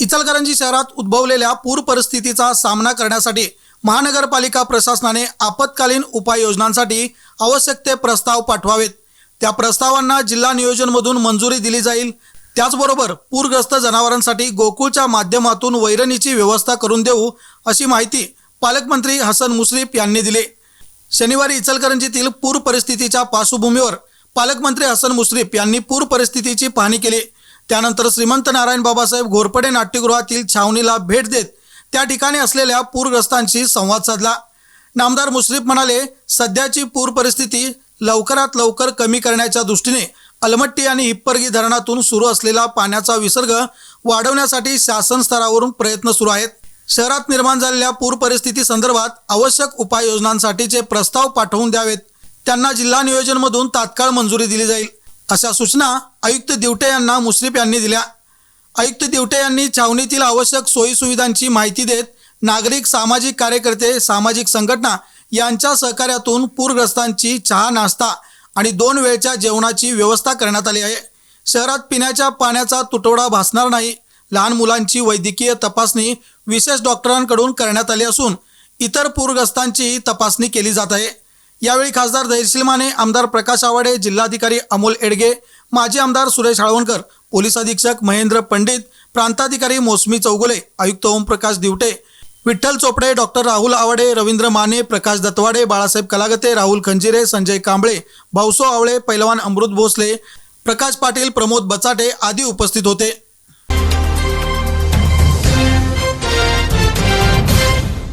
इचलकरंजी शहरात उद्भवलेल्या पूर परिस्थितीचा सामना करण्यासाठी महानगरपालिका प्रशासनाने आपत्कालीन उपाययोजनांसाठी आवश्यक ते प्रस्ताव पाठवावेत. त्या प्रस्तावांना जिल्हा नियोजनमधून मंजुरी दिली जाईल. त्याचबरोबर पूरग्रस्त जनावरांसाठी गोकुळच्या माध्यमातून वैरणीची व्यवस्था करून देऊ अशी माहिती पालकमंत्री हसन मुश्रीफ यांनी दिली. शनिवारी इचलकरंजीतील पूर परिस्थितीच्या पार्श्वभूमीवर पालकमंत्री हसन मुश्रीफ यांनी पूर परिस्थितीची पाहणी केली. त्यानंतर श्रीमंत नारायण बाबासाहेब घोरपडे नाट्यगृहातील छावणीला भेट देत त्या ठिकाणी असलेल्या पूरग्रस्तांशी संवाद साधला. नामदार मुश्रीफ म्हणाले सध्याची पूर परिस्थिती लवकरात लवकर कमी करण्याच्या दृष्टीने अलमट्टी आणि हिप्परगी धरणातून सुरू असलेला पाण्याचा विसर्ग वाढवण्यासाठी शासन स्तरावरून प्रयत्न सुरू आहेत. शहरात निर्माण झालेल्या पूर परिस्थिती संदर्भात आवश्यक उपाययोजनांसाठीचे प्रस्ताव पाठवून द्यावेत. त्यांना जिल्हा नियोजनमधून तात्काळ मंजुरी दिली जाईल. अशा सूचना आयुक्त दिवटे यांना मुश्रीफ यांनी दिल्या. आयुक्त दिवटे यांनी छावणीतील आवश्यक सोयीसुविधांची माहिती देत नागरिक सामाजिक कार्यकर्ते सामाजिक संघटना यांच्या सहकार्यातून पूरग्रस्तांची चहा नाश्ता आणि दोन वेळच्या जेवणाची व्यवस्था करण्यात आली आहे. शहरात पिण्याच्या पाण्याचा तुटवडा भासणार नाही लहान मुलांची वैद्यकीय तपासणी विशेष डॉक्टरांकडून करण्यात आली असून इतर पूरग्रस्तांचीही तपासणी केली जात आहे. यावेळी खासदार धैर्यशील माने आमदार प्रकाश आवाडे जिल्हाधिकारी अमोल एडगे माजी आमदार सुरेश हाळवणकर पोलीस अधीक्षक महेंद्र पंडित प्रांताधिकारी मोसमी चौगुले आयुक्त ओमप्रकाश दिवटे विठ्ठल चोपडे डॉक्टर राहुल आवाडे रवींद्र माने प्रकाश दत्तवाडे बाळासाहेब कलागते राहुल खंजिरे संजय कांबळे भाऊसो आवळे पैलवान अमृत भोसले प्रकाश पाटील प्रमोद बचाटे आदी उपस्थित होते.